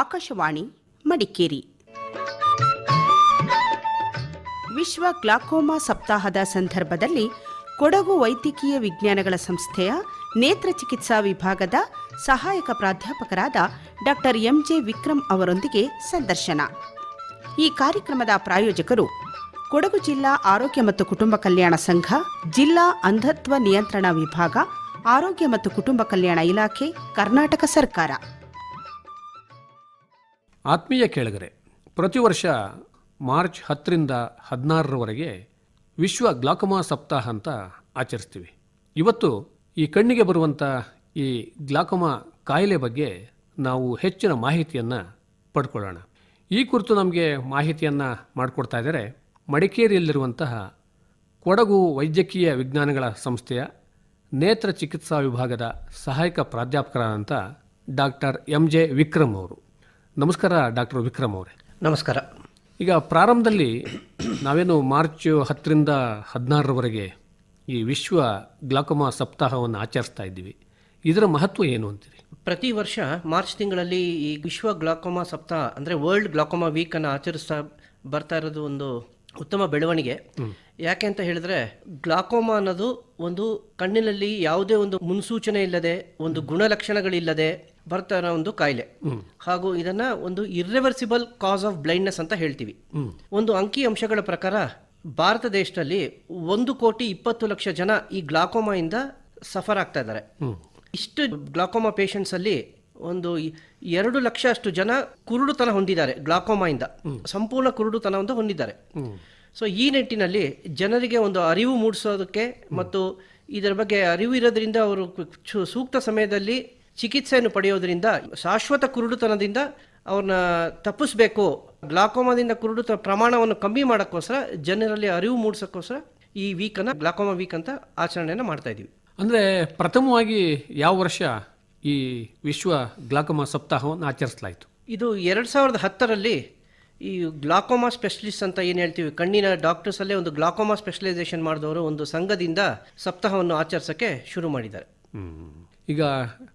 ಆಕಾಶವಾಣಿ, ಮಡಿಕೇರಿ. ವಿಶ್ವ ಗ್ಲಾಕೋಮಾ ಸಪ್ತಾಹದ ಸಂದರ್ಭದಲ್ಲಿ ಕೊಡಗು ವೈದ್ಯಕೀಯ ವಿಜ್ಞಾನಗಳ ಸಂಸ್ಥೆಯ ನೇತ್ರ ಚಿಕಿತ್ಸಾ ವಿಭಾಗದ ಸಹಾಯಕ ಪ್ರಾಧ್ಯಾಪಕರಾದ ಡಾಕ್ಟರ್ ಎಂಜೆ ವಿಕ್ರಮ್ ಅವರೊಂದಿಗೆ ಸಂದರ್ಶನ. ಈ ಕಾರ್ಯಕ್ರಮದ ಪ್ರಾಯೋಜಕರು ಕೊಡಗು ಜಿಲ್ಲಾ ಆರೋಗ್ಯ ಮತ್ತು ಕುಟುಂಬ ಕಲ್ಯಾಣ ಸಂಘ, ಜಿಲ್ಲಾ ಅಂಧತ್ವ ನಿಯಂತ್ರಣ ವಿಭಾಗ, ಆರೋಗ್ಯ ಮತ್ತು ಕುಟುಂಬ ಕಲ್ಯಾಣ ಇಲಾಖೆ, ಕರ್ನಾಟಕ ಸರ್ಕಾರ. ಆತ್ಮೀಯ ಕೇಳಿದರೆ ಪ್ರತಿ ವರ್ಷ ಮಾರ್ಚ್ ಹತ್ತರಿಂದ ಹದಿನಾರರವರೆಗೆ ವಿಶ್ವ ಗ್ಲಾಕಮಾ ಸಪ್ತಾಹ ಅಂತ ಆಚರಿಸ್ತೀವಿ. ಇವತ್ತು ಈ ಕಣ್ಣಿಗೆ ಬರುವಂಥ ಈ ಗ್ಲಾಕಮಾ ಕಾಯಿಲೆ ಬಗ್ಗೆ ನಾವು ಹೆಚ್ಚಿನ ಮಾಹಿತಿಯನ್ನು ಪಡ್ಕೊಳ್ಳೋಣ. ಈ ಕುರಿತು ನಮಗೆ ಮಾಹಿತಿಯನ್ನು ಮಾಡಿಕೊಡ್ತಾ ಇದ್ದಾರೆ ಮಡಿಕೇರಿಯಲ್ಲಿರುವಂತಹ ಕೊಡಗು ವೈದ್ಯಕೀಯ ವಿಜ್ಞಾನಗಳ ಸಂಸ್ಥೆಯ ನೇತ್ರ ಚಿಕಿತ್ಸಾ ವಿಭಾಗದ ಸಹಾಯಕ ಪ್ರಾಧ್ಯಾಪಕರಾದಂಥ ಡಾಕ್ಟರ್ ಎಂ ಜೆ ವಿಕ್ರಮ್ ಅವರು. ನಮಸ್ಕಾರ ಡಾಕ್ಟರ್ ವಿಕ್ರಮ್ ಅವರೇ. ನಮಸ್ಕಾರ. ಈಗ ಪ್ರಾರಂಭದಲ್ಲಿ ನಾವೇನು ಮಾರ್ಚ್ ಹತ್ತರಿಂದ ಹದಿನಾರರವರೆಗೆ ಈ ವಿಶ್ವ ಗ್ಲಾಕೋಮಾ ಸಪ್ತಾಹವನ್ನು ಆಚರಿಸ್ತಾ ಇದ್ದೀವಿ. ಇದರ ಮಹತ್ವ ಏನು ಅಂತೀರಿ? ಪ್ರತಿ ವರ್ಷ ಮಾರ್ಚ್ ತಿಂಗಳಲ್ಲಿ ಈ ವಿಶ್ವ ಗ್ಲಾಕೋಮಾ ಸಪ್ತಾಹ ಅಂದರೆ ವರ್ಲ್ಡ್ ಗ್ಲಾಕೋಮಾ ವೀಕನ್ನು ಆಚರಿಸ್ತಾ ಬರ್ತಾ ಇರೋದು ಒಂದು ಉತ್ತಮ ಬೆಳವಣಿಗೆ. ಯಾಕೆ ಅಂತ ಹೇಳಿದ್ರೆ ಗ್ಲಾಕೋಮಾ ಅನ್ನೋದು ಒಂದು ಕಣ್ಣಿನಲ್ಲಿ ಯಾವುದೇ ಒಂದು ಮುನ್ಸೂಚನೆ ಇಲ್ಲದೆ ಒಂದು ಗುಣಲಕ್ಷಣಗಳಿಲ್ಲದೆ ಬರ್ತಾ ಇರೋ ಒಂದು ಕಾಯಿಲೆ. ಹಾಗೂ ಇದನ್ನ ಒಂದು ಇರ್ರಿವರ್ಸಿಬಲ್ ಕಾಸ್ ಆಫ್ ಬ್ಲೈಂಡ್ನೆಸ್ ಅಂತ ಹೇಳ್ತೀವಿ. ಒಂದು ಅಂಕಿ ಅಂಶಗಳ ಪ್ರಕಾರ ಭಾರತ ದೇಶದಲ್ಲಿ ಒಂದು ಕೋಟಿ ಇಪ್ಪತ್ತು ಲಕ್ಷ ಜನ ಈ ಗ್ಲಾಕೋಮಾಯಿಂದ ಸಫರ್ ಆಗ್ತಾ ಇದ್ದಾರೆ. ಇಷ್ಟು ಗ್ಲಾಕೋಮಾ ಪೇಷಂಟ್ಸ್ ಅಲ್ಲಿ ಒಂದು ಎರಡು ಲಕ್ಷ ಅಷ್ಟು ಜನ ಕುರುಡುತನ ಹೊಂದಿದ್ದಾರೆ ಗ್ಲಾಕೋಮಾಯಿಂದ ಸಂಪೂರ್ಣ ಕುರುಡುತನವನ್ನು ಹೊಂದಿದ್ದಾರೆ. ಸೊ ಈ ನಿಟ್ಟಿನಲ್ಲಿ ಜನರಿಗೆ ಒಂದು ಅರಿವು ಮೂಡಿಸೋದಕ್ಕೆ ಮತ್ತು ಇದರ ಬಗ್ಗೆ ಅರಿವು ಇರೋದ್ರಿಂದ ಅವರು ಸೂಕ್ತ ಸಮಯದಲ್ಲಿ ಚಿಕಿತ್ಸೆಯನ್ನು ಪಡೆಯೋದರಿಂದ ಶಾಶ್ವತ ಕುರುಡುತನದಿಂದ ಅವ್ರನ್ನ ತಪ್ಪಿಸ್ಬೇಕು ಗ್ಲಾಕೋಮಾದಿಂದ ಕುರುಡುತನ ಪ್ರಮಾಣವನ್ನು ಕಮ್ಮಿ ಮಾಡೋಕ್ಕೋಸ್ಕರ ಜನರಲ್ಲಿ ಅರಿವು ಮೂಡಿಸೋಕ್ಕೋಸ್ಕರ ಈ ವೀಕನ್ನು ಗ್ಲಾಕೋಮಾ ವೀಕ್ ಅಂತ ಆಚರಣೆಯನ್ನು ಮಾಡ್ತಾ ಇದ್ದೀವಿ ಅಂದರೆ ಪ್ರಥಮವಾಗಿ ಯಾವ ವರ್ಷ ಈ ವಿಶ್ವ ಗ್ಲಾಕೋಮಾ ಸಪ್ತಾಹವನ್ನು ಆಚರಿಸಲಾಯಿತು? ಇದು ಎರಡು ಸಾವಿರದ ಹತ್ತರಲ್ಲಿ ಈ ಗ್ಲಾಕೋಮಾ ಸ್ಪೆಷಲಿಸ್ಟ್ ಅಂತ ಏನು ಹೇಳ್ತೀವಿ ಕಣ್ಣಿನ ಡಾಕ್ಟರ್ಸ್ ಅಲ್ಲೇ ಒಂದು ಗ್ಲಾಕೋಮಾ ಸ್ಪೆಷಲೈಸೇಷನ್ ಮಾಡಿದವರು ಒಂದು ಸಂಘದಿಂದ ಸಪ್ತಾಹವನ್ನು ಆಚರಿಸೋಕ್ಕೆ ಶುರು ಮಾಡಿದ್ದಾರೆ. ಈಗ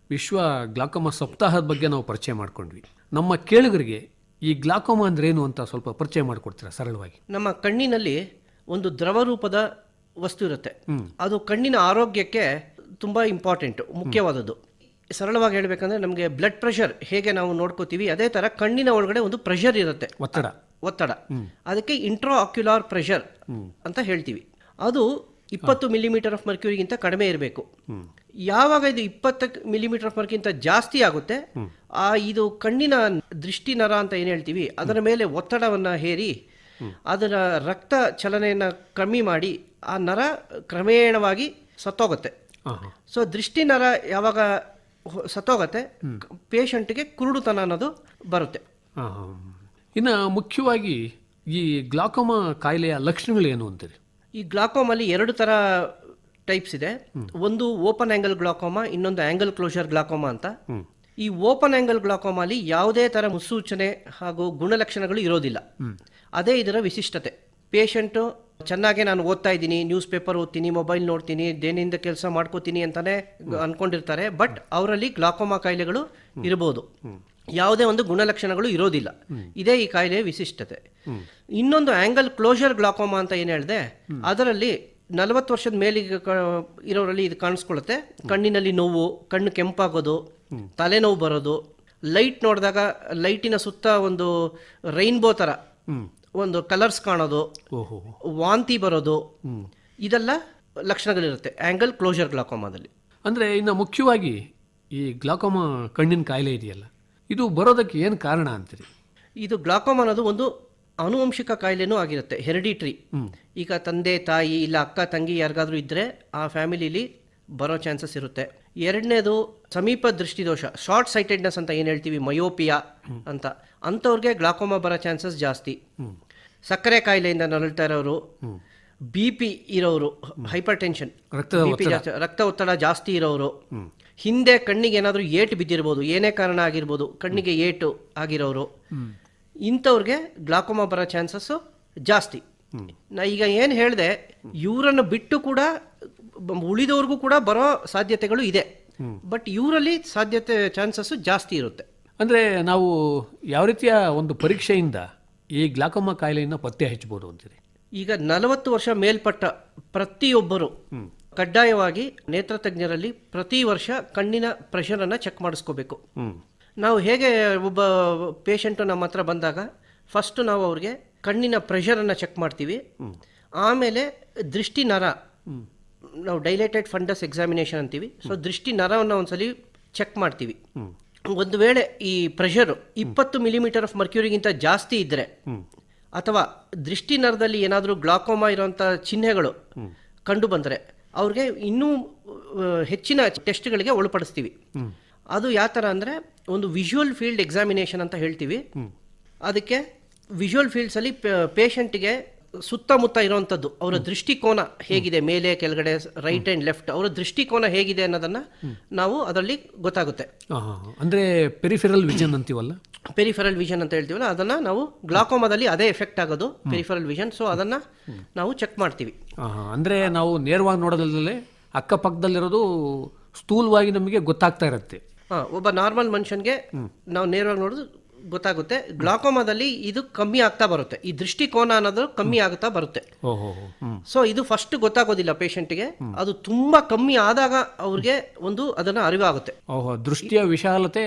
ವಿಶ್ವ ಗ್ಲಾಕೋಮಾ ಸಪ್ತಾಹದ ಬಗ್ಗೆ ನಾವು ಪರಿಚಯ ಮಾಡ್ಕೊಂಡ್ವಿ. ನಮ್ಮ ಕೇಳುಗರಿಗೆ ಈ ಗ್ಲಾಕೋಮ ಅಂದ್ರೆ ಏನು ಅಂತ ಸ್ವಲ್ಪ ಪರಿಚಯ ಮಾಡಿಕೊಡ್ತೀರಾ ಸರಳವಾಗಿ? ನಮ್ಮ ಕಣ್ಣಿನಲ್ಲಿ ಒಂದು ದ್ರವ ರೂಪದ ವಸ್ತು ಇರುತ್ತೆ. ಅದು ಕಣ್ಣಿನ ಆರೋಗ್ಯಕ್ಕೆ ತುಂಬ ಇಂಪಾರ್ಟೆಂಟ್ ಮುಖ್ಯವಾದದ್ದು. ಸರಳವಾಗಿ ಹೇಳಬೇಕಂದ್ರೆ ನಮಗೆ ಬ್ಲಡ್ ಪ್ರೆಷರ್ ಹೇಗೆ ನಾವು ನೋಡ್ಕೋತೀವಿ ಅದೇ ಥರ ಕಣ್ಣಿನ ಒಳಗಡೆ ಒಂದು ಪ್ರೆಷರ್ ಇರುತ್ತೆ. ಒತ್ತಡ. ಒತ್ತಡ. ಅದಕ್ಕೆ ಇಂಟ್ರಾ ಆಕ್ಯುಲಾರ್ ಪ್ರೆಷರ್ ಅಂತ ಹೇಳ್ತೀವಿ. ಅದು ಇಪ್ಪತ್ತು ಮಿಲಿಮೀಟರ್ ಆಫ್ ಮರ್ಕ್ಯೂರಿಗಿಂತ ಕಡಿಮೆ ಇರಬೇಕು. ಯಾವಾಗ ಇದು ಇಪ್ಪತ್ತು ಮಿಲಿಮೀಟರ್ ಆಫ್ ಮರ್ಕಿಂತ ಜಾಸ್ತಿ ಆಗುತ್ತೆ ಆ ಇದು ಕಣ್ಣಿನ ದೃಷ್ಟಿ ನರ ಅಂತ ಏನು ಹೇಳ್ತೀವಿ ಅದರ ಮೇಲೆ ಒತ್ತಡವನ್ನು ಹೇರಿ ಅದರ ರಕ್ತ ಚಲನೆಯನ್ನು ಕಮ್ಮಿ ಮಾಡಿ ಆ ನರ ಕ್ರಮೇಣವಾಗಿ ಸತ್ತೋಗುತ್ತೆ. ಸೊ ದೃಷ್ಟಿ ನರ ಯಾವಾಗ ಸತ್ತೋಗತ್ತೆ ಪೇಷಂಟ್ಗೆ ಕುರುಡುತನ ಅನ್ನೋದು ಬರುತ್ತೆ. ಇನ್ನು ಮುಖ್ಯವಾಗಿ ಈ ಗ್ಲಾಕೋಮಾ ಕಾಯಿಲೆಯ ಏನು ಅಂತೀರಿ? ಈ ಗ್ಲಾಕೋಮಲ್ಲಿ ಎರಡು ಥರ ಟೈಪ್ಸ್ ಇದೆ. ಒಂದು ಓಪನ್ ಆ್ಯಂಗಲ್ ಗ್ಲಾಕೋಮಾ ಇನ್ನೊಂದು ಆ್ಯಂಗಲ್ ಕ್ಲೋಷರ್ ಗ್ಲಾಕೋಮಾ ಅಂತ. ಈ ಓಪನ್ ಆ್ಯಂಗಲ್ ಗ್ಲಾಕೋಮಲ್ಲಿ ಯಾವುದೇ ಥರ ಮುನ್ಸೂಚನೆ ಹಾಗೂ ಗುಣಲಕ್ಷಣಗಳು ಇರೋದಿಲ್ಲ. ಅದೇ ಇದರ ವಿಶಿಷ್ಟತೆ. ಪೇಷಂಟು ಚೆನ್ನಾಗೆ ನಾನು ಓದ್ತಾ ಇದ್ದೀನಿ ನ್ಯೂಸ್ ಪೇಪರ್ ಓದ್ತೀನಿ ಮೊಬೈಲ್ ನೋಡ್ತೀನಿ ದೇನಿಂದ ಕೆಲಸ ಮಾಡ್ಕೋತೀನಿ ಅಂತಾನೆ ಅನ್ಕೊಂಡಿರ್ತಾರೆ. ಬಟ್ ಅವರಲ್ಲಿ ಗ್ಲಾಕೋಮಾ ಕಾಯಿಲೆಗಳು ಇರಬಹುದು. ಯಾವುದೇ ಒಂದು ಗುಣಲಕ್ಷಣಗಳು ಇರೋದಿಲ್ಲ. ಇದೇ ಈ ಕಾಯಿಲೆಯ ವಿಶಿಷ್ಟತೆ. ಇನ್ನೊಂದು ಆಂಗಲ್ ಕ್ಲೋಷರ್ ಗ್ಲಾಕೋಮಾ ಅಂತ ಏನು ಹೇಳಿದೆ ಅದರಲ್ಲಿ ನಲವತ್ತು ವರ್ಷದ ಮೇಲಿಗೆ ಇರೋರಲ್ಲಿ ಇದು ಕಾಣಿಸ್ಕೊಳ್ಳುತ್ತೆ. ಕಣ್ಣಿನಲ್ಲಿ ನೋವು ಕಣ್ಣು ಕೆಂಪಾಗೋದು ತಲೆನೋವು ಬರೋದು ಲೈಟ್ ನೋಡಿದಾಗ ಲೈಟಿನ ಸುತ್ತ ಒಂದು ರೈನ್ಬೋ ಥರ ಒಂದು ಕಲರ್ಸ್ ಕಾಣೋದು ವಾಂತಿ ಬರೋದು ಇದೆಲ್ಲ ಲಕ್ಷಣಗಳಿರುತ್ತೆ ಆ್ಯಂಗಲ್ ಕ್ಲೋಷರ್ ಗ್ಲಾಕೋಮಾದಲ್ಲಿ. ಅಂದರೆ ಇನ್ನು ಮುಖ್ಯವಾಗಿ ಈ ಗ್ಲಾಕೋಮಾ ಕಣ್ಣಿನ ಕಾಯಿಲೆ ಇದೆಯಲ್ಲ ಇದು ಬರೋದಕ್ಕೆ ಏನು ಕಾರಣ ಅಂತೀರಿ? ಇದು ಗ್ಲಾಕೋಮ್ ಅನ್ನೋದು ಒಂದು ಆನುವಂಶಿಕ ಕಾಯಿಲೆನೂ ಆಗಿರುತ್ತೆ ಹೆರಿಡಿಟ್ರಿ. ಈಗ ತಂದೆ ತಾಯಿ ಇಲ್ಲ ಅಕ್ಕ ತಂಗಿ ಯಾರಿಗಾದರೂ ಇದ್ದರೆ ಆ ಫ್ಯಾಮಿಲಿಲಿ ಬರೋ ಚಾನ್ಸಸ್ ಇರುತ್ತೆ. ಎರಡನೇದು ಸಮೀಪ ದೃಷ್ಟಿದೋಷ ಶಾರ್ಟ್ ಸೈಟೆಡ್ನೆಸ್ ಅಂತ ಏನು ಹೇಳ್ತೀವಿ? ಮಯೋಪಿಯಾ ಅಂತ. ಅಂಥವ್ರಿಗೆ ಗ್ಲಾಕೋಮಾ ಬರೋ ಚಾನ್ಸಸ್ ಜಾಸ್ತಿ. ಸಕ್ಕರೆ ಕಾಯಿಲೆಯಿಂದ ನರಳ್ತಾ ಇರೋರು ಬಿ ಪಿ ಇರೋರು ಹೈಪರ್ ಟೆನ್ಷನ್ ರಕ್ತ ಒತ್ತಡ ಜಾಸ್ತಿ ಇರೋರು. ಹಿಂದೆ ಕಣ್ಣಿಗೆ ಏನಾದರೂ ಏಟು ಬಿದ್ದಿರ್ಬೋದು ಏನೇ ಕಾರಣ ಆಗಿರ್ಬೋದು ಕಣ್ಣಿಗೆ ಏಟು ಆಗಿರೋರು. ಇಂಥವ್ರಿಗೆ ಗ್ಲಾಕೋಮಾ ಬರೋ ಚಾನ್ಸಸ್ಸು ಜಾಸ್ತಿ. ನಾ ಈಗ ಏನು ಹೇಳಿದೆ ಇವರನ್ನು ಬಿಟ್ಟು ಕೂಡ ಉಳಿದವ್ರಿಗೂ ಕೂಡ ಬರೋ ಸಾಧ್ಯತೆಗಳು ಇದೆ. ಬಟ್ ಇವರಲ್ಲಿ ಸಾಧ್ಯತೆ ಚಾನ್ಸಸ್ಸು ಜಾಸ್ತಿ ಇರುತ್ತೆ. ಅಂದರೆ ನಾವು ಯಾವ ರೀತಿಯ ಒಂದು ಪರೀಕ್ಷೆಯಿಂದ ಈ ಗ್ಲಾಕೋಮಾ ಕಾಯಿಲೆಯನ್ನು ಪತ್ತೆ ಹಚ್ಚಬಹುದು ಅಂತೀರಿ? ಈಗ ನಲವತ್ತು ವರ್ಷ ಮೇಲ್ಪಟ್ಟ ಪ್ರತಿಯೊಬ್ಬರು ಕಡ್ಡಾಯವಾಗಿ ನೇತ್ರ ತಜ್ಞರಲ್ಲಿ ಪ್ರತಿ ವರ್ಷ ಕಣ್ಣಿನ ಪ್ರೆಷರನ್ನು ಚೆಕ್ ಮಾಡಿಸ್ಕೋಬೇಕು. ನಾವು ಹೇಗೆ ಒಬ್ಬ ಪೇಷಂಟು ನಮ್ಮ ಹತ್ರ ಬಂದಾಗ ಫಸ್ಟ್ ನಾವು ಅವ್ರಿಗೆ ಕಣ್ಣಿನ ಪ್ರೆಷರನ್ನು ಚೆಕ್ ಮಾಡ್ತೀವಿ. ಆಮೇಲೆ ದೃಷ್ಟಿ ನರ ನಾವು ಡೈಲೇಟೆಡ್ ಫಂಡಸ್ ಎಕ್ಸಾಮಿನೇಷನ್ ಅಂತೀವಿ. ಸೊ ದೃಷ್ಟಿ ನರವನ್ನು ಒಂದ್ಸಲಿ ಚೆಕ್ ಮಾಡ್ತೀವಿ. ಒಂದು ವೇಳೆ ಈ ಪ್ರೆಷರು ಇಪ್ಪತ್ತು ಮಿಲಿಮೀಟರ್ ಆಫ್ ಮರ್ಕ್ಯೂರಿಗಿಂತ ಜಾಸ್ತಿ ಇದ್ದರೆ ಅಥವಾ ದೃಷ್ಟಿ ನರದಲ್ಲಿ ಏನಾದರೂ ಗ್ಲಾಕೋಮಾ ಇರುವಂಥ ಚಿಹ್ನೆಗಳು ಕಂಡು ಬಂದರೆ ಅವ್ರಿಗೆ ಇನ್ನೂ ಹೆಚ್ಚಿನ ಟೆಸ್ಟ್ಗಳಿಗೆ ಒಳಪಡಿಸ್ತೀವಿ. ಅದು ಯಾವ ಥರ ಅಂದರೆ ಒಂದು ವಿಜುವಲ್ ಫೀಲ್ಡ್ ಎಕ್ಸಾಮಿನೇಷನ್ ಅಂತ ಹೇಳ್ತೀವಿ. ಅದಕ್ಕೆ ವಿಜುವಲ್ ಫೀಲ್ಡ್ಸಲ್ಲಿ ಪೇಷಂಟ್ಗೆ ಸುತ್ತಮುತ್ತ ಇರುವಂಥದ್ದು ಅವರ ದೃಷ್ಟಿಕೋನ ಹೇಗಿದೆ ಮೇಲೆ ಕೆಳಗಡೆ ರೈಟ್ ಆ್ಯಂಡ್ ಲೆಫ್ಟ್ ಅವರ ದೃಷ್ಟಿಕೋನ ಹೇಗಿದೆ ಅನ್ನೋದನ್ನು ನಾವು ಅದರಲ್ಲಿ ಗೊತ್ತಾಗುತ್ತೆ. ಅಂದರೆ ಪೆರಿಫೆರಲ್ ವಿಷನ್ ಅಂತೀವಲ್ಲ? ಪೆರಿಫೆರಲ್ ವಿಷನ್ ಅಂತ ಹೇಳ್ತೀವಲ್ಲ ಅದನ್ನು ನಾವು ಗ್ಲಾಕೋಮಾದಲ್ಲಿ ಅದೇ ಎಫೆಕ್ಟ್ ಆಗೋದು ಪೆರಿಫೆರಲ್ ವಿಷನ್ ಸೊ ಅದನ್ನು ನಾವು ಚೆಕ್ ಮಾಡ್ತೀವಿ. ಅಂದರೆ ನಾವು ನೇರವಾಗಿ ನೋಡೋದಲ್ಲದೆ ಅಕ್ಕಪಕ್ಕದಲ್ಲಿರೋದು ಸ್ಥೂಲವಾಗಿ ನಮಗೆ ಗೊತ್ತಾಗ್ತಾ ಇರುತ್ತೆ. ಹಾಂ ಒಬ್ಬ ನಾರ್ಮಲ್ ಮನುಷ್ಯನಿಗೆ ನಾವು ನೇರವಾಗಿ ನೋಡೋದು ಗೊತ್ತಾಗುತ್ತೆ. ಗ್ಲಾಕೋಮಾದಲ್ಲಿ ಇದು ಕಮ್ಮಿ ಆಗ್ತಾ ಬರುತ್ತೆ. ಈ ದೃಷ್ಟಿಕೋನ ಅನ್ನೋದು ಕಮ್ಮಿ ಆಗ್ತಾ ಬರುತ್ತೆ. ಸೊ ಇದು ಫಸ್ಟ್ ಗೊತ್ತಾಗೋದಿಲ್ಲ ಪೇಷಂಟ್ಗೆ ಅದು ತುಂಬಾ ಕಮ್ಮಿ ಆದಾಗ ಅವ್ರಿಗೆ ಒಂದು ಅದನ್ನ ಅರಿವಾಗುತ್ತೆ. ಓಹೋ ದೃಷ್ಟಿಯ ವಿಶಾಲತೆ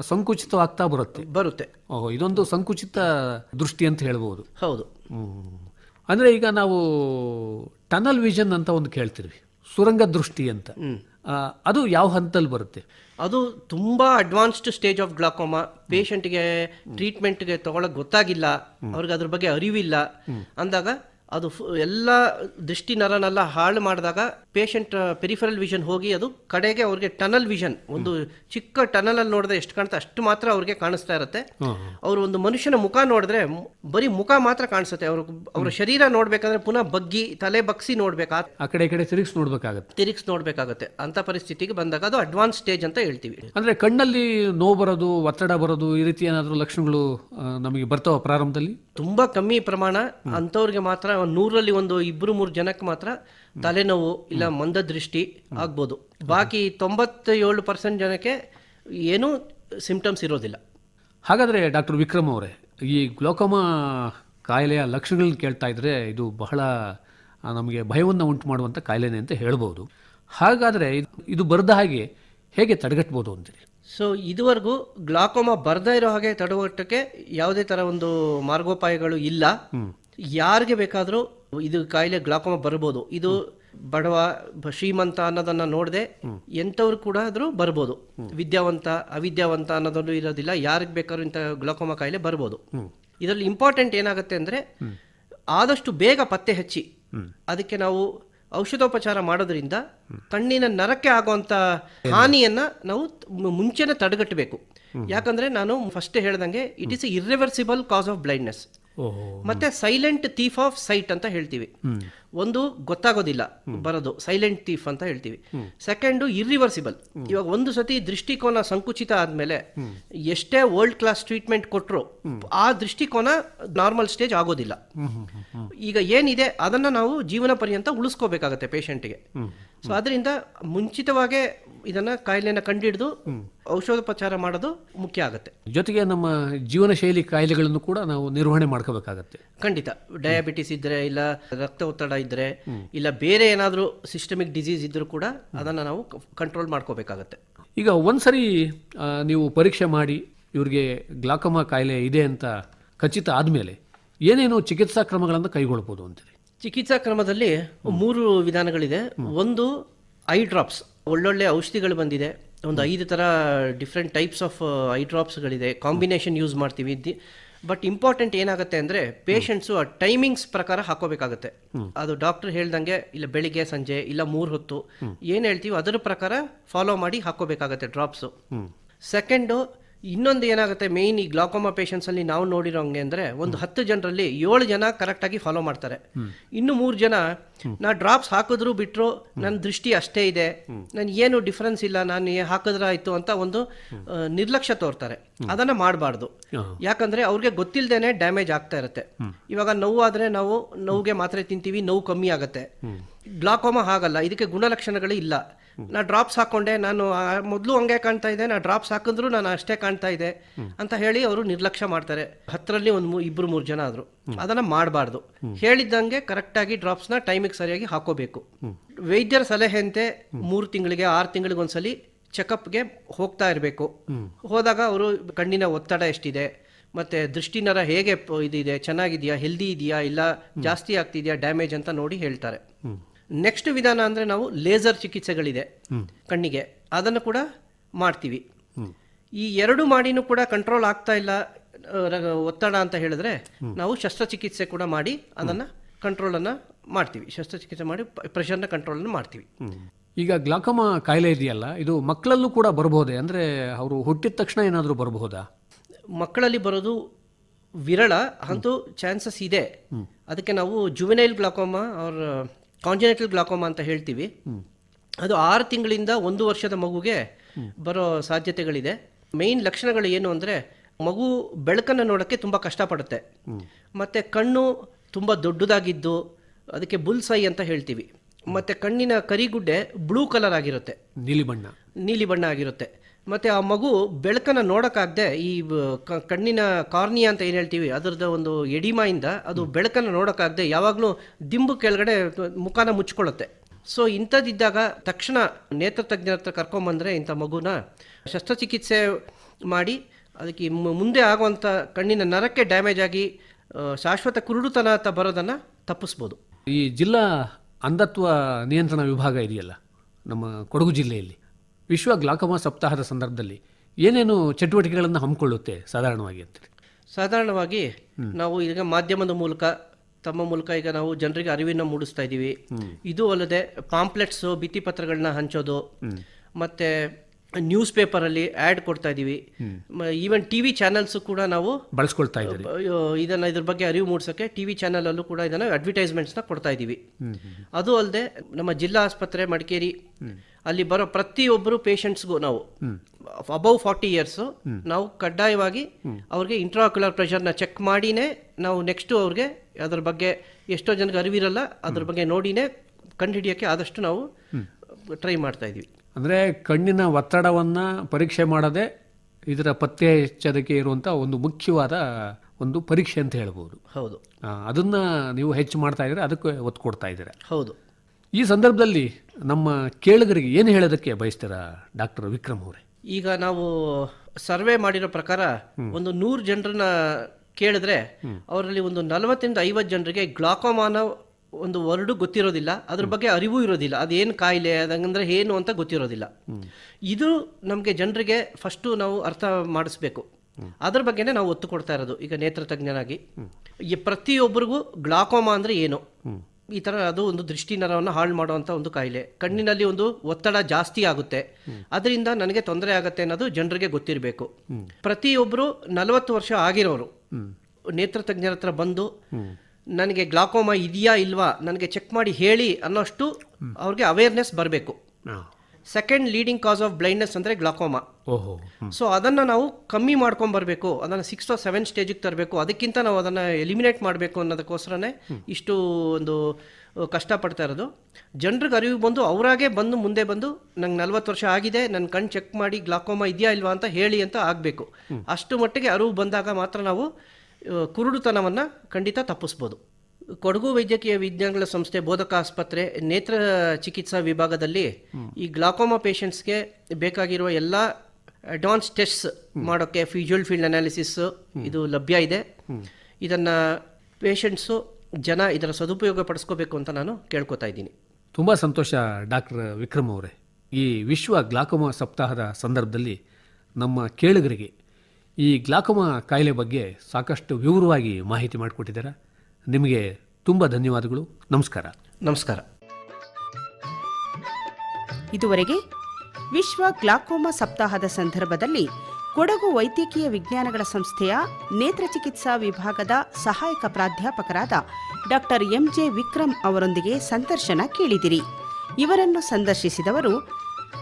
ಸಂಕುಚಿತವಾಗ್ತಾ ಬರುತ್ತೆ. ಬರುತ್ತೆ. ಓಹೋ ಇದೊಂದು ಸಂಕುಚಿತ ದೃಷ್ಟಿ ಅಂತ ಹೇಳ್ಬೋದು. ಹೌದು. ಅಂದರೆ ಈಗ ನಾವು ಟನಲ್ ವಿಷನ್ ಅಂತ ಒಂದು ಕೇಳ್ತಿರ್ವಿ ಸುರಂಗ ದೃಷ್ಟಿ ಅಂತ. ಅದು ಯಾವ ಹಂತದಲ್ಲಿ ಬರುತ್ತೆ? ಅದು ತುಂಬಾ ಅಡ್ವಾನ್ಸ್ಡ್ ಸ್ಟೇಜ್ ಆಫ್ ಗ್ಲಾಕೋಮಾ ಪೇಷಂಟ್ಗೆ ಟ್ರೀಟ್ಮೆಂಟ್ಗೆ ತಗೊಳಕ್ ಗೊತ್ತಾಗಿಲ್ಲ. ಅವ್ರಿಗೆ ಅದ್ರ ಬಗ್ಗೆ ಅರಿವಿಲ್ಲ. ಅಂದಾಗ ಅದು ಎಲ್ಲ ದೃಷ್ಟಿ ನರನೆಲ್ಲ ಹಾಳು ಮಾಡಿದಾಗ ಪೇಷಂಟ್ ಪೆರಿಫರಲ್ ವಿಷನ್ ಹೋಗಿ ಅದು ಕಡೆಗೆ ಅವ್ರಿಗೆ ಟನಲ್ ವಿಷನ್ ಒಂದು ಚಿಕ್ಕ ಟನಲ್ ಅಲ್ಲಿ ನೋಡಿದ್ರೆ ಎಷ್ಟು ಕಾಣುತ್ತೆ ಅಷ್ಟು ಮಾತ್ರ ಅವ್ರಿಗೆ ಕಾಣಿಸ್ತಾ ಇರುತ್ತೆ. ಅವರು ಒಂದು ಮನುಷ್ಯನ ಮುಖ ನೋಡಿದ್ರೆ ಬರೀ ಮುಖ ಮಾತ್ರ ಕಾಣಿಸುತ್ತೆ. ಅವ್ರ ಅವ್ರ ಶರೀರ ನೋಡ್ಬೇಕಂದ್ರೆ ಪುನಃ ಬಗ್ಗಿ ತಲೆ ಬಗ್ಸಿ ನೋಡ್ಬೇಕಾ? ಆ ಕಡೆ ಕಡೆ ತಿರುಗಿಸಿ ನೋಡ್ಬೇಕಾಗುತ್ತೆ. ತಿರುಗಿಸಿ ನೋಡ್ಬೇಕಾಗುತ್ತೆ. ಅಂತ ಪರಿಸ್ಥಿತಿಗೆ ಬಂದಾಗ ಅದು ಅಡ್ವಾನ್ಸ್ ಸ್ಟೇಜ್ ಅಂತ ಹೇಳ್ತೀವಿ. ಅಂದ್ರೆ ಕಣ್ಣಲ್ಲಿ ನೋವು ಬರೋದು ಒತ್ತಡ ಬರೋದು ಈ ರೀತಿ ಏನಾದರೂ ಲಕ್ಷಣಗಳು ನಮಗೆ ಬರ್ತಾವ ಪ್ರಾರಂಭದಲ್ಲಿ? ತುಂಬಾ ಕಮ್ಮಿ ಪ್ರಮಾಣ. ಅಂಥವ್ರಿಗೆ ಮಾತ್ರ ನೂರಲ್ಲಿ ಒಂದು ಇಬ್ರು ಮೂರು ಜನಕ್ಕೆ ಮಾತ್ರ ತಲೆನೋವು ಇಲ್ಲ ಮಂದ ದೃಷ್ಟಿ ಆಗ್ಬೋದು. ಬಾಕಿ ತೊಂಬತ್ತೇಳು ಪರ್ಸೆಂಟ್ ಜನಕ್ಕೆ ಏನೂ ಸಿಂಪ್ಟಮ್ಸ್ ಇರೋದಿಲ್ಲ. ಹಾಗಾದರೆ ಡಾಕ್ಟರ್ ವಿಕ್ರಮ್ ಅವರೇ ಈ ಗ್ಲೋಕೋಮಾ ಕಾಯಿಲೆಯ ಲಕ್ಷಣಗಳನ್ನ ಕೇಳ್ತಾ ಇದ್ರೆ ಇದು ಬಹಳ ನಮಗೆ ಭಯವನ್ನು ಉಂಟು ಮಾಡುವಂಥ ಕಾಯಿಲೆನೇ ಅಂತ ಹೇಳ್ಬೋದು. ಹಾಗಾದರೆ ಇದು- ಇದು ಬರದ ಹಾಗೆ ಹೇಗೆ ತಡೆಗಟ್ಬೋದು ಅಂತೀರಿ? ಸೊ ಇದುವರೆಗೂ ಗ್ಲಾಕೋಮಾ ಬರ್ದ ಇರೋ ಹಾಗೆ ತಡೆಗಟ್ಟಕ್ಕೆ ಯಾವುದೇ ಥರ ಒಂದು ಮಾರ್ಗೋಪಾಯಗಳು ಇಲ್ಲ. ಯಾರಿಗೆ ಬೇಕಾದರೂ ಇದು ಕಾಯಿಲೆ ಗ್ಲಾಕೋಮ ಬರ್ಬೋದು. ಇದು ಬಡವ ಶ್ರೀಮಂತ ಅನ್ನೋದನ್ನ ನೋಡದೆ ಎಂಥವ್ರು ಕೂಡ ಆದರೂ ಬರ್ಬೋದು. ವಿದ್ಯಾವಂತ, ಅವಿದ್ಯಾವಂತ ಅನ್ನೋದನ್ನು ಇರೋದಿಲ್ಲ. ಯಾರಿಗೆ ಬೇಕಾದ್ರೂ ಇಂಥ ಗ್ಲಾಕೋಮ ಕಾಯಿಲೆ ಬರ್ಬೋದು. ಇದರಲ್ಲಿ ಇಂಪಾರ್ಟೆಂಟ್ ಏನಾಗುತ್ತೆ ಅಂದರೆ ಆದಷ್ಟು ಬೇಗ ಪತ್ತೆ ಹಚ್ಚಿ ಅದಕ್ಕೆ ನಾವು ಔಷಧೋಪಚಾರ ಮಾಡೋದ್ರಿಂದ ಕಣ್ಣಿನ ನರಕ್ಕೆ ಆಗುವಂತ ಹಾನಿಯನ್ನ ನಾವು ಮುಂಚೆನೆ ತಡೆಗಟ್ಟಬೇಕು. ಯಾಕಂದ್ರೆ ನಾನು ಫಸ್ಟ್ ಹೇಳ್ದಂಗೆ it is irreversible cause of blindness ಮತ್ತೆ ಸೈಲೆಂಟ್ ಥೀಫ್ ಆಫ್ ಸೈಟ್ ಅಂತ ಹೇಳ್ತೀವಿ. ಒಂದು ಗೊತ್ತಾಗೋದಿಲ್ಲ ಬರೋದು. ಸೈಲೆಂಟ್ ಥೀಫ್ ಅಂತ ಹೇಳ್ತೀವಿ. ಸೆಕೆಂಡು ಇರ್ರಿವರ್ಸಿಬಲ್ ಇವಾಗ ಒಂದು ಸತಿ ದೃಷ್ಟಿಕೋನ ಸಂಕುಚಿತ ಆದ್ಮೇಲೆ ಎಷ್ಟೇ ವರ್ಲ್ಡ್ ಕ್ಲಾಸ್ ಟ್ರೀಟ್ಮೆಂಟ್ ಕೊಟ್ಟರು ಆ ದೃಷ್ಟಿಕೋನ ನಾರ್ಮಲ್ ಸ್ಟೇಜ್ ಆಗೋದಿಲ್ಲ. ಈಗ ಏನಿದೆ ಅದನ್ನ ನಾವು ಜೀವನ ಪರ್ಯಂತ ಉಳಿಸ್ಕೋಬೇಕಾಗತ್ತೆ ಪೇಷಂಟ್ಗೆ ಸೊ ಅದರಿಂದ ಮುಂಚಿತವಾಗೇ ಇದನ್ನ ಕಾಯಿಲೆನ ಕಂಡಿಡಿದು ಔಷಧೋಪಚಾರ ಮಾಡೋದು ಮುಖ್ಯ ಆಗುತ್ತೆ. ಜೊತೆಗೆ ನಮ್ಮ ಜೀವನ ಶೈಲಿ ಕಾಯಿಲೆಗಳನ್ನು ಕೂಡ ನಾವು ನಿರ್ವಹಣೆ ಮಾಡ್ಕೋಬೇಕಾಗತ್ತೆ. ಖಂಡಿತ. ಡಯಾಬಿಟಿಸ್ ಇದ್ರೆ ಇಲ್ಲ ರಕ್ತ ಒತ್ತಡ ಇದ್ರೆ ಇಲ್ಲ ಬೇರೆ ಏನಾದರೂ ಸಿಸ್ಟಮಿಕ್ ಡಿಸೀಸ್ ಇದ್ರೂ ಕೂಡ ಅದನ್ನ ನಾವು ಕಂಟ್ರೋಲ್ ಮಾಡ್ಕೋಬೇಕಾಗತ್ತೆ. ಈಗ ಒಂದ್ಸರಿ ನೀವು ಪರೀಕ್ಷೆ ಮಾಡಿ ಇವ್ರಿಗೆ ಗ್ಲಾಕಮಾ ಕಾಯಿಲೆ ಇದೆ ಅಂತ ಖಚಿತ ಆದಮೇಲೆ ಏನೇನು ಚಿಕಿತ್ಸಾ ಕ್ರಮಗಳನ್ನು ಕೈಗೊಳ್ಬೋದು ಅಂತೀರಿ? ಚಿಕಿತ್ಸಾ ಕ್ರಮದಲ್ಲಿ ಮೂರು ವಿಧಾನಗಳಿದೆ. ಒಂದು ಐ ಡ್ರಾಪ್ಸ್ ಒಳ್ಳೊಳ್ಳೆ ಔಷಧಿಗಳು ಬಂದಿದೆ. ಒಂದು ಐದು ಥರ ಡಿಫ್ರೆಂಟ್ ಟೈಪ್ಸ್ ಆಫ್ ಐ ಡ್ರಾಪ್ಸ್ಗಳಿದೆ ಕಾಂಬಿನೇಷನ್ ಯೂಸ್ ಮಾಡ್ತೀವಿ. ಬಟ್ ಇಂಪಾರ್ಟೆಂಟ್ ಏನಾಗುತ್ತೆ ಅಂದರೆ ಪೇಷಂಟ್ಸು ಆ ಟೈಮಿಂಗ್ಸ್ ಪ್ರಕಾರ ಹಾಕೋಬೇಕಾಗುತ್ತೆ ಅದು ಡಾಕ್ಟರ್ ಹೇಳ್ದಂಗೆ ಇಲ್ಲ ಬೆಳಿಗ್ಗೆ ಸಂಜೆ ಇಲ್ಲ ಮೂರು ಹೊತ್ತು. ಏನು ಹೇಳ್ತೀವಿ ಅದರ ಪ್ರಕಾರ ಫಾಲೋ ಮಾಡಿ ಹಾಕೋಬೇಕಾಗತ್ತೆ ಡ್ರಾಪ್ಸು ಸೆಕೆಂಡು ಇನ್ನೊಂದು ಏನಾಗುತ್ತೆ ಮೇಯ್ನ್ ಈ ಗ್ಲಾಕೋಮಾ ಪೇಷಂಟ್ಸ್ ಅಲ್ಲಿ ನಾವು ನೋಡಿರೋ ಹಂಗೆ ಅಂದ್ರೆ ಒಂದು ಹತ್ತು ಜನರಲ್ಲಿ ಏಳು ಜನ ಕರೆಕ್ಟಾಗಿ ಫಾಲೋ ಮಾಡ್ತಾರೆ. ಇನ್ನು ಮೂರು ಜನ ನಾ ಡ್ರಾಪ್ಸ್ ಹಾಕಿದ್ರು ಬಿಟ್ಟರು ನನ್ನ ದೃಷ್ಟಿ ಅಷ್ಟೇ ಇದೆ. ನನ್ ಏನು ಡಿಫ್ರೆನ್ಸ್ ಇಲ್ಲ ನಾನು ಹಾಕಿದ್ರೆ ಆಯ್ತು ಅಂತ ಒಂದು ನಿರ್ಲಕ್ಷ್ಯ ತೋರ್ತಾರೆ. ಅದನ್ನ ಮಾಡಬಾರ್ದು. ಯಾಕಂದ್ರೆ ಅವ್ರಿಗೆ ಗೊತ್ತಿಲ್ಲದೇನೆ ಡ್ಯಾಮೇಜ್ ಆಗ್ತಾ ಇರುತ್ತೆ. ಇವಾಗ ನೋವಾದರೆ ಆದ್ರೆ ನಾವು ನೋವಿಗೆ ಮಾತ್ರೆ ತಿಂತೀವಿ ನೋವು ಕಮ್ಮಿ ಆಗುತ್ತೆ. ಗ್ಲಾಕೋಮಾ ಆಗಲ್ಲ ಇದಕ್ಕೆ ಗುಣಲಕ್ಷಣಗಳು ಇಲ್ಲ. ನಾ ಡ್ರಾಪ್ಸ್ ಹಾಕೊಂಡೆ, ನಾನು ಮೊದಲು ಹಂಗೆ ಕಾಣ್ತಾ ಇದೆ ನಾ ಡ್ರಾಪ್ಸ್ ಹಾಕಿದ್ರು ನಾನು ಅಷ್ಟೇ ಕಾಣ್ತಾ ಇದೆ ಅಂತ ಹೇಳಿ ಅವರು ನಿರ್ಲಕ್ಷ್ಯ ಮಾಡ್ತಾರೆ. ಹತ್ತರಲ್ಲಿ ಒಂದು ಇಬ್ಬರು ಮೂರು ಜನ ಆದರು. ಅದನ್ನು ಮಾಡಬಾರ್ದು. ಹೇಳಿದ್ದಂಗೆ ಕರೆಕ್ಟಾಗಿ ಡ್ರಾಪ್ಸ್ನ ಟೈಮಿಗೆ ಸರಿಯಾಗಿ ಹಾಕೋಬೇಕು. ವೈದ್ಯರ ಸಲಹೆಯಂತೆ ಮೂರು ತಿಂಗಳಿಗೆ, ಆರು ತಿಂಗಳಿಗೆ ಒಂದ್ಸಲಿ ಚೆಕಪ್ಗೆ ಹೋಗ್ತಾ ಇರಬೇಕು. ಹೋದಾಗ ಅವರು ಕಣ್ಣಿನ ಒತ್ತಡ ಎಷ್ಟಿದೆ, ಮತ್ತೆ ದೃಷ್ಟಿನರ ಹೇಗೆ ಇದಿದೆ, ಚೆನ್ನಾಗಿದೆಯಾ ಹೆಲ್ದಿ ಇದೆಯಾ, ಇಲ್ಲ ಜಾಸ್ತಿ ಆಗ್ತಿದೆಯಾ ಡ್ಯಾಮೇಜ್ ಅಂತ ನೋಡಿ ಹೇಳ್ತಾರೆ. ನೆಕ್ಸ್ಟ್ ವಿಧಾನ ಅಂದರೆ ನಾವು ಲೇಸರ್ ಚಿಕಿತ್ಸೆಗಳಿದೆ ಕಣ್ಣಿಗೆ. ಅದನ್ನು ಕೂಡ ಮಾಡ್ತೀವಿ. ಈ ಎರಡು ಮಾಡಿನೂ ಕೂಡ ಕಂಟ್ರೋಲ್ ಆಗ್ತಾ ಇಲ್ಲ ಒತ್ತಡ ಅಂತ ಹೇಳಿದ್ರೆ ನಾವು ಶಸ್ತ್ರಚಿಕಿತ್ಸೆ ಕೂಡ ಮಾಡಿ ಅದನ್ನು ಕಂಟ್ರೋಲನ್ನು ಮಾಡ್ತೀವಿ. ಶಸ್ತ್ರಚಿಕಿತ್ಸೆ ಮಾಡಿ ಪ್ರೆಷರ್ನ ಕಂಟ್ರೋಲನ್ನು ಮಾಡ್ತೀವಿ. ಈಗ ಗ್ಲಾಕಮ ಕಾಯಿಲೆ ಇದೆಯಲ್ಲ ಇದು ಮಕ್ಕಳಲ್ಲೂ ಕೂಡ ಬರಬಹುದೇ? ಅಂದರೆ ಅವರು ಹುಟ್ಟಿದ ತಕ್ಷಣ ಏನಾದರೂ ಬರಬಹುದಾ? ಮಕ್ಕಳಲ್ಲಿ ಬರೋದು ವಿರಳ ಅಂತೂ ಚಾನ್ಸಸ್ ಇದೆ. ಅದಕ್ಕೆ ನಾವು ಜುವೆನೈಲ್ ಗ್ಲಾಕೋಮಾ ಅವ್ರ ಕಾಂಜೆನೆಟಲ್ ಗ್ಲಾಕೋಮಾ ಅಂತ ಹೇಳ್ತೀವಿ. ಅದು ಆರು ತಿಂಗಳಿಂದ ಒಂದು ವರ್ಷದ ಮಗುಗೆ ಬರೋ ಸಾಧ್ಯತೆಗಳಿದೆ. ಮೇಯ್ನ್ ಲಕ್ಷಣಗಳು ಏನು ಅಂದರೆ ಮಗು ಬೆಳಕನ್ನು ನೋಡೋಕ್ಕೆ ತುಂಬ ಕಷ್ಟಪಡುತ್ತೆ. ಮತ್ತು ಕಣ್ಣು ತುಂಬ ದೊಡ್ಡದಾಗಿದ್ದು ಅದಕ್ಕೆ ಬುಲ್ಸೈ ಅಂತ ಹೇಳ್ತೀವಿ. ಮತ್ತು ಕಣ್ಣಿನ ಕರಿಗುಡ್ಡೆ ಬ್ಲೂ ಕಲರ್ ಆಗಿರುತ್ತೆ. ನೀಲಿ ಬಣ್ಣ. ನೀಲಿ ಬಣ್ಣ ಆಗಿರುತ್ತೆ. ಮತ್ತು ಆ ಮಗು ಬೆಳಕನ್ನು ನೋಡೋಕ್ಕಾಗದೆ ಈ ಕಣ್ಣಿನ ಕಾರ್ನಿಯಾ ಅಂತ ಏನು ಹೇಳ್ತೀವಿ ಅದರದ ಒಂದು ಎಡಿಮಾಯಿಂದ ಅದು ಬೆಳಕನ್ನು ನೋಡೋಕ್ಕಾಗದೆ ಯಾವಾಗಲೂ ದಿಂಬು ಕೆಳಗಡೆ ಮುಖಾನ ಮುಚ್ಕೊಳ್ಳುತ್ತೆ. ಸೊ ಇಂಥದ್ದಿದ್ದಾಗ ತಕ್ಷಣ ನೇತ್ರ ತಜ್ಞರ ಹತ್ರ ಕರ್ಕೊಂಬಂದರೆ ಇಂಥ ಮಗುನ ಶಸ್ತ್ರಚಿಕಿತ್ಸೆ ಮಾಡಿ ಅದಕ್ಕೆ ಮುಂದೆ ಆಗುವಂಥ ಕಣ್ಣಿನ ನರಕ್ಕೆ ಡ್ಯಾಮೇಜ್ ಆಗಿ ಶಾಶ್ವತ ಕುರುಡುತನ ಅಂತ ಬರೋದನ್ನು ತಪ್ಪಿಸ್ಬೋದು. ಈ ಜಿಲ್ಲಾ ಅಂಧತ್ವ ನಿಯಂತ್ರಣ ವಿಭಾಗ ಇದೆಯಲ್ಲ ನಮ್ಮ ಕೊಡಗು ಜಿಲ್ಲೆಯಲ್ಲಿ? ವಿಶ್ವ ಗ್ಲಾಕಮ ಸಪ್ತಾಹದ ಸಂದರ್ಭದಲ್ಲಿ ಏನೇನು ಚಟುವಟಿಕೆಗಳನ್ನು ಹಮ್ಮಿಕೊಳ್ಳುತ್ತೆ ಸಾಧಾರಣವಾಗಿ ಅಂತ ಸಾಧಾರಣವಾಗಿ ನಾವು ಈಗ ಮಾಧ್ಯಮದ ಮೂಲಕ ತಮ್ಮ ಮೂಲಕ ಈಗ ನಾವು ಜನರಿಗೆ ಅರಿವಿನ ಮೂಡಿಸ್ತಾ ಇದ್ದೀವಿ. ಇದು ಅಲ್ಲದೆ ಪಾಂಪ್ಲೆಟ್ಸ್ ಭಿತ್ತಿಪತ್ರಗಳನ್ನ ಹಂಚೋದು ಮತ್ತೆ ನ್ಯೂಸ್ ಪೇಪರಲ್ಲಿ ಆ್ಯಡ್ ಕೊಡ್ತಾ ಇದ್ದೀವಿ. ಈವನ್ ಟಿ ವಿ ಚಾನಲ್ಸು ಕೂಡ ನಾವು ಬಳಸ್ಕೊಳ್ತಾ ಇದ್ದೀವಿ ಇದನ್ನ ಇದ್ರ ಬಗ್ಗೆ ಅರಿವು ಮೂಡಿಸೋಕ್ಕೆ ಟಿ ವಿ ಚಾನಲಲ್ಲೂ ಕೂಡ ಇದನ್ನು ಅಡ್ವರ್ಟೈಸ್ಮೆಂಟ್ಸ್ನ ಕೊಡ್ತಾ ಇದ್ದೀವಿ. ಅದು ಅಲ್ಲದೆ ನಮ್ಮ ಜಿಲ್ಲಾ ಆಸ್ಪತ್ರೆ ಮಡಿಕೇರಿ ಅಲ್ಲಿ ಬರೋ ಪ್ರತಿಯೊಬ್ಬರು ಪೇಷಂಟ್ಸ್ಗೂ ನಾವು ಅಬೌವ್ ಫಾರ್ಟಿ ಇಯರ್ಸು ನಾವು ಕಡ್ಡಾಯವಾಗಿ ಅವ್ರಿಗೆ ಇಂಟ್ರಾಕ್ಯುಲರ್ ಪ್ರೆಷರ್ನ ಚೆಕ್ ಮಾಡಿನೇ ನಾವು ನೆಕ್ಸ್ಟು ಅವ್ರಿಗೆ ಅದ್ರ ಬಗ್ಗೆ ಎಷ್ಟೋ ಜನಕ್ಕೆ ಅರಿವಿರಲ್ಲ ಅದ್ರ ಬಗ್ಗೆ ನೋಡಿನೇ ಕಂಡುಹಿಡಿಯೋಕ್ಕೆ ಆದಷ್ಟು ನಾವು ಟ್ರೈ ಮಾಡ್ತಾ ಇದೀವಿ ಅಂದರೆ ಕಣ್ಣಿನ ಒತ್ತಡವನ್ನು ಪರೀಕ್ಷೆ ಮಾಡದೆ ಇದರ ಪತ್ತೆ ಎಚ್ಚರಿಕೆ ಇರುವಂಥ ಒಂದು ಮುಖ್ಯವಾದ ಒಂದು ಪರೀಕ್ಷೆ ಅಂತ ಹೇಳ್ಬೋದು. ಹೌದು. ಅದನ್ನು ನೀವು ಹೆಚ್ಚು ಮಾಡ್ತಾ ಇದ್ದೀರಾ ಅದಕ್ಕೆ ಒತ್ತು ಕೊಡ್ತಾ ಇದ್ದೀರಾ? ಹೌದು. ಈ ಸಂದರ್ಭದಲ್ಲಿ ನಮ್ಮ ಕೇಳುಗರಿಗೆ ಏನು ಹೇಳೋದಕ್ಕೆ ಬಯಸ್ತೀರಾ ಡಾಕ್ಟರ್ ವಿಕ್ರಮ್ ಅವರೇ? ಈಗ ನಾವು ಸರ್ವೆ ಮಾಡಿರೋ ಪ್ರಕಾರ ಒಂದು ನೂರು ಜನರನ್ನ ಕೇಳಿದ್ರೆ ಅವರಲ್ಲಿ ಒಂದು ನಲವತ್ತರಿಂದ ಐವತ್ತು ಜನರಿಗೆ ಗ್ಲಾಕೋಮಾನ ಒಂದು ವರ್ಡು ಗೊತ್ತಿರೋದಿಲ್ಲ. ಅದ್ರ ಬಗ್ಗೆ ಅರಿವು ಇರೋದಿಲ್ಲ. ಅದೇನು ಕಾಯಿಲೆ ಅದಂಗಂದ್ರೆ ಏನು ಅಂತ ಗೊತ್ತಿರೋದಿಲ್ಲ. ಇದು ನಮಗೆ ಜನರಿಗೆ ಫಸ್ಟು ನಾವು ಅರ್ಥ ಮಾಡಿಸ್ಬೇಕು. ಅದ್ರ ಬಗ್ಗೆನೇ ನಾವು ಒತ್ತು ಕೊಡ್ತಾ ಇರೋದು ಈಗ ನೇತ್ರ ತಜ್ಞನಾಗಿ ಪ್ರತಿಯೊಬ್ಬರಿಗೂ ಗ್ಲಾಕೋಮಾ ಅಂದ್ರೆ ಏನು? ಈ ಥರ ಅದು ಒಂದು ದೃಷ್ಟಿನರವನ್ನು ಹಾಳು ಮಾಡುವಂಥ ಒಂದು ಕಾಯಿಲೆ. ಕಣ್ಣಿನಲ್ಲಿ ಒಂದು ಒತ್ತಡ ಜಾಸ್ತಿ ಆಗುತ್ತೆ. ಅದರಿಂದ ನನಗೆ ತೊಂದರೆ ಆಗುತ್ತೆ ಅನ್ನೋದು ಜನರಿಗೆ ಗೊತ್ತಿರಬೇಕು. ಪ್ರತಿಯೊಬ್ಬರು ನಲವತ್ತು ವರ್ಷ ಆಗಿರೋರು, ನೇತ್ರ ತಜ್ಞರ ಹತ್ರ ಬಂದು, ನನಗೆ ಗ್ಲಾಕೋಮಾ ಇದೆಯಾ ಇಲ್ವಾ? ನನಗೆ ಚೆಕ್ ಮಾಡಿ ಹೇಳಿ ಅನ್ನೋಷ್ಟು ಅವ್ರಿಗೆ ಅವೇರ್ನೆಸ್ ಬರಬೇಕು. Second leading cause of blindness ಅಂದರೆ ಗ್ಲಾಕೋಮಾ ಓಹೋ. ಸೊ ಅದನ್ನು ನಾವು ಕಮ್ಮಿ ಮಾಡ್ಕೊಂಬರ್ಬೇಕು ಅದನ್ನು ಸಿಕ್ಸ್ ಟು ಸೆವೆನ್ ಸ್ಟೇಜಿಗೆ ತರಬೇಕು ಅದಕ್ಕಿಂತ ನಾವು ಅದನ್ನು ಎಲಿಮಿನೇಟ್ ಮಾಡಬೇಕು ಅನ್ನೋದಕ್ಕೋಸ್ಕರನೇ ಇಷ್ಟು ಒಂದು ಕಷ್ಟಪಡ್ತಾ ಇರೋದು. ಜನರಿಗೆ ಅರಿವು ಬಂದು ಅವರಾಗೆ ಬಂದು ಮುಂದೆ ಬಂದು ನಂಗೆ ನಲ್ವತ್ತು ವರ್ಷ ಆಗಿದೆ ನನ್ನ ಕಣ್ಣು ಚೆಕ್ ಮಾಡಿ ಗ್ಲಾಕೋಮಾ ಇದೆಯಾ ಇಲ್ವಾ ಅಂತ ಹೇಳಿ ಅಂತ ಆಗಬೇಕು. ಅಷ್ಟು ಮಟ್ಟಿಗೆ ಅರಿವು ಬಂದಾಗ ಮಾತ್ರ ನಾವು ಕುರುಡುತನವನ್ನು ಖಂಡಿತ ತಪ್ಪಿಸ್ಬೋದು. ಕೊಡಗು ವೈದ್ಯಕೀಯ ವಿಜ್ಞಾನಗಳ ಸಂಸ್ಥೆ ಬೋಧಕ ಆಸ್ಪತ್ರೆ ನೇತ್ರ ಚಿಕಿತ್ಸಾ ವಿಭಾಗದಲ್ಲಿ ಈ ಗ್ಲಾಕೋಮಾ ಪೇಷಂಟ್ಸ್ಗೆ ಬೇಕಾಗಿರುವ ಎಲ್ಲ ಅಡ್ವಾನ್ಸ್ ಟೆಸ್ಟ್ಸ್ ಮಾಡೋಕ್ಕೆ ಫಿಜುವಲ್ ಫೀಲ್ಡ್ ಅನಾಲಿಸಿಸ್ ಇದು ಲಭ್ಯ ಇದೆ. ಇದನ್ನು ಪೇಷಂಟ್ಸು ಜನ ಇದರ ಸದುಪಯೋಗ ಪಡಿಸ್ಕೋಬೇಕು ಅಂತ ನಾನು ಕೇಳ್ಕೊತಾ ಇದ್ದೀನಿ. ತುಂಬ ಸಂತೋಷ ಡಾಕ್ಟರ್ ವಿಕ್ರಮ್ ಅವರೇ. ಈ ವಿಶ್ವ ಗ್ಲಾಕೋಮಾ ಸಪ್ತಾಹದ ಸಂದರ್ಭದಲ್ಲಿ ನಮ್ಮ ಕೇಳುಗರಿಗೆ ಈ ಗ್ಲಾಕೋಮಾ ಕಾಯಿಲೆ ಬಗ್ಗೆ ಸಾಕಷ್ಟು ವಿವರವಾಗಿ ಮಾಹಿತಿ ಮಾಡಿಕೊಟ್ಟಿದ್ದೀರಾ. ನಿಮಗೆ ತುಂಬ ಧನ್ಯವಾದಗಳು. ನಮಸ್ಕಾರ. ನಮಸ್ಕಾರ. ಇದುವರೆಗೆ ವಿಶ್ವ ಗ್ಲಾಕೋಮಾ ಸಪ್ತಾಹದ ಸಂದರ್ಭದಲ್ಲಿ ಕೊಡಗು ವೈದ್ಯಕೀಯ ವಿಜ್ಞಾನಗಳ ಸಂಸ್ಥೆಯ ನೇತ್ರ ಚಿಕಿತ್ಸಾ ವಿಭಾಗದ ಸಹಾಯಕ ಪ್ರಾಧ್ಯಾಪಕರಾದ ಡಾಕ್ಟರ್ ಎಂಜೆ ವಿಕ್ರಮ್ ಅವರೊಂದಿಗೆ ಸಂದರ್ಶನ ಕೇಳಿದಿರಿ. ಇವರನ್ನು ಸಂದರ್ಶಿಸಿದವರು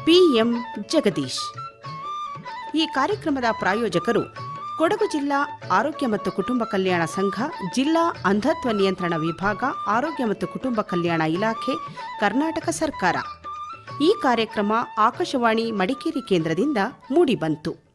ಪಿಎಂ ಜಗದೀಶ್. ಈ ಕಾರ್ಯಕ್ರಮದ ಪ್ರಾಯೋಜಕರು ಕೊಡಗು ಜಿಲ್ಲಾ ಆರೋಗ್ಯ ಮತ್ತು ಕುಟುಂಬ ಕಲ್ಯಾಣ ಸಂಘ, ಜಿಲ್ಲಾ ಅಂಧತ್ವ ನಿಯಂತ್ರಣ ವಿಭಾಗ, ಆರೋಗ್ಯ ಮತ್ತು ಕುಟುಂಬ ಕಲ್ಯಾಣ ಇಲಾಖೆ, ಕರ್ನಾಟಕ ಸರ್ಕಾರ. ಈ ಕಾರ್ಯಕ್ರಮ ಆಕಾಶವಾಣಿ ಮಡಿಕೇರಿ ಕೇಂದ್ರದಿಂದ ಮೂಡಿಬಂತು.